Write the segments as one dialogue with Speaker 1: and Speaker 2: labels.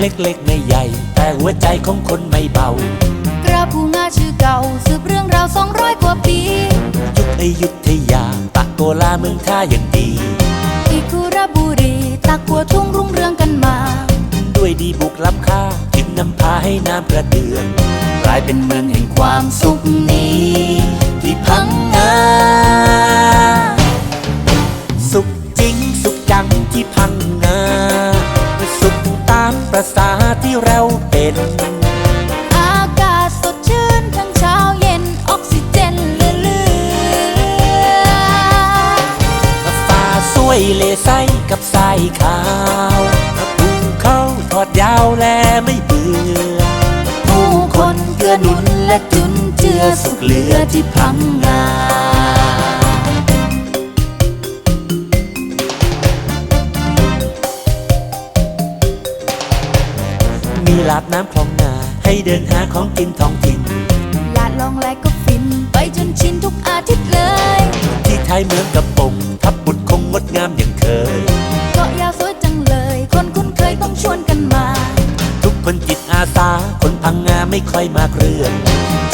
Speaker 1: เล็กๆไม่ใหญ่ แต่หัวใจของคนไม่เบา
Speaker 2: กระพูงาชื่อเก่าสืบเรื่องราวสองร้อยกว่าปี
Speaker 1: ยุคอยุธยาตะโกลาเมืองท่าอย่างดี
Speaker 2: ที่คุระบุรีตะกัวทุ่งรุ่งเรืองกันมา
Speaker 1: ด้วยดีบุกล้ำค่าจึงนำพาให้น้ำกระเดืองกลายเป็นเมืองแห่งความสุขนี้ ที่พังงาสุขจริงสุขจังที่พังงาสุข ตามประสาที่เราเป็น
Speaker 2: อากาศสดชื่นทั้งเช้าเย็นออกซิเจนเหลือ
Speaker 1: ฟ้าสวยเลไส้กับทรายขาวภูเขาทอดยาวแลไม่เบื่อ
Speaker 2: ๆผู้คนเกื้อหนุนและจุนเจือสุขเหลือที่พังงา
Speaker 1: มีลาดน้ำคลองนา ให้เดินหาของกินท้องถิ่น
Speaker 2: ลาดลองแลก็ฟิน ไปจนชินทุกอาทิตย์เลย
Speaker 1: ที่ไทยเมืองกับปงทับบุตรคงงดงามอย่างเคย
Speaker 2: เกาะยาวสวยจังเลย คนคุ้นเคยต้องชวนกันมา
Speaker 1: ทุกคนจิตอาสา คนพังงาไม่ค่อยมาเคลื่อน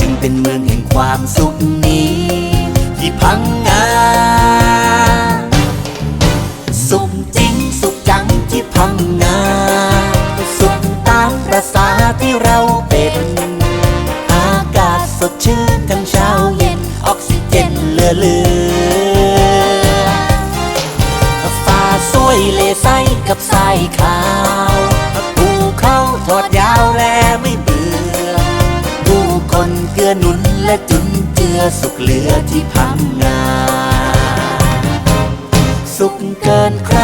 Speaker 1: จึงเป็นเมืองแห่งความสุขนี้ ที่พังงา ที่เราเป็น อากาศสดชื่นทั้งเช้าเย็น ออกซิเจนเหลือเลือฟ้าสวยเลไส้กับทรายขาวภูเขาทอดยาวแลไม่เบื่อผู้คนเกื้อหนุนและจุนเจือสุขเหลือที่พังงา สุขเกินใคร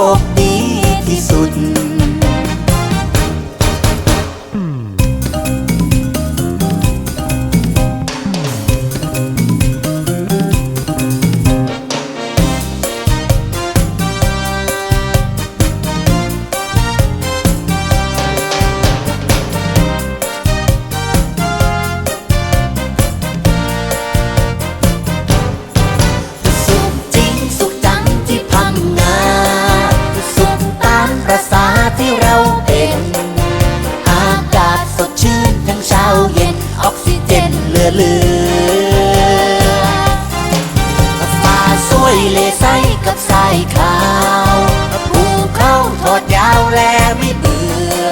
Speaker 1: นี้ เลือเลือฟ้าสวยเลใสกับสายขาวภูเขาทอดยาวแลไม่เบื่อ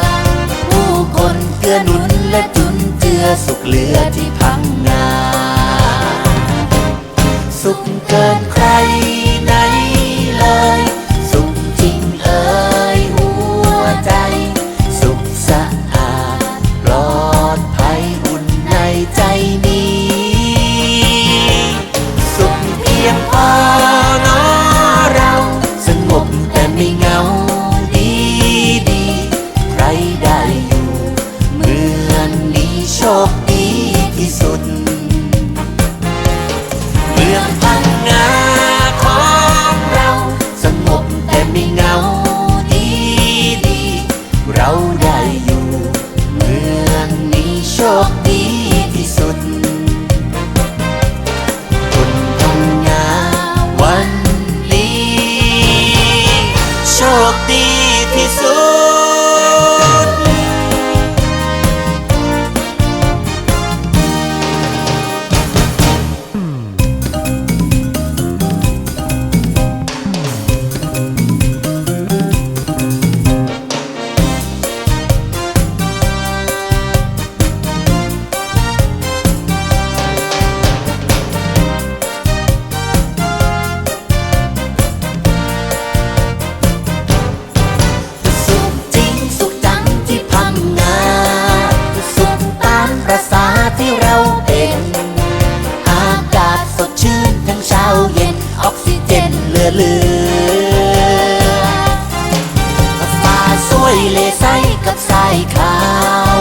Speaker 1: ผู้คนเกื้อหนุนและจุนเจือสุขเหลือที่พังงา สุขเกินใคร สุ เลใสกับไส้ขาว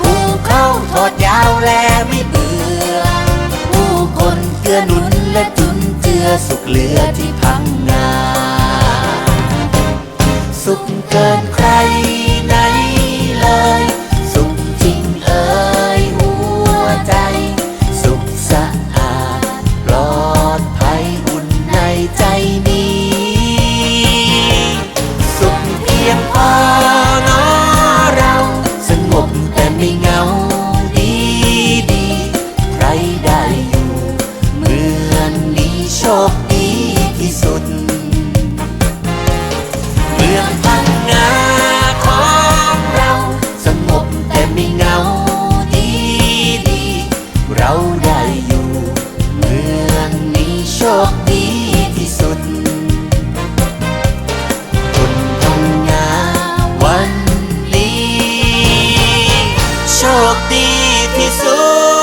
Speaker 1: ผู้เข้าทอดยาวแลไม่เบื่อ ผู้คนเกื้อหนุนและจุนเจือสุขเหลือที่พังงา สุขเกินใคร คดีที่สุด เมืองพังงาของเราสงบแต่ไม่เงาดีดีเราได้อยู่เมืองนี้โชคดีที่สุดคนพังงาวันนี้โชคดีที่สุด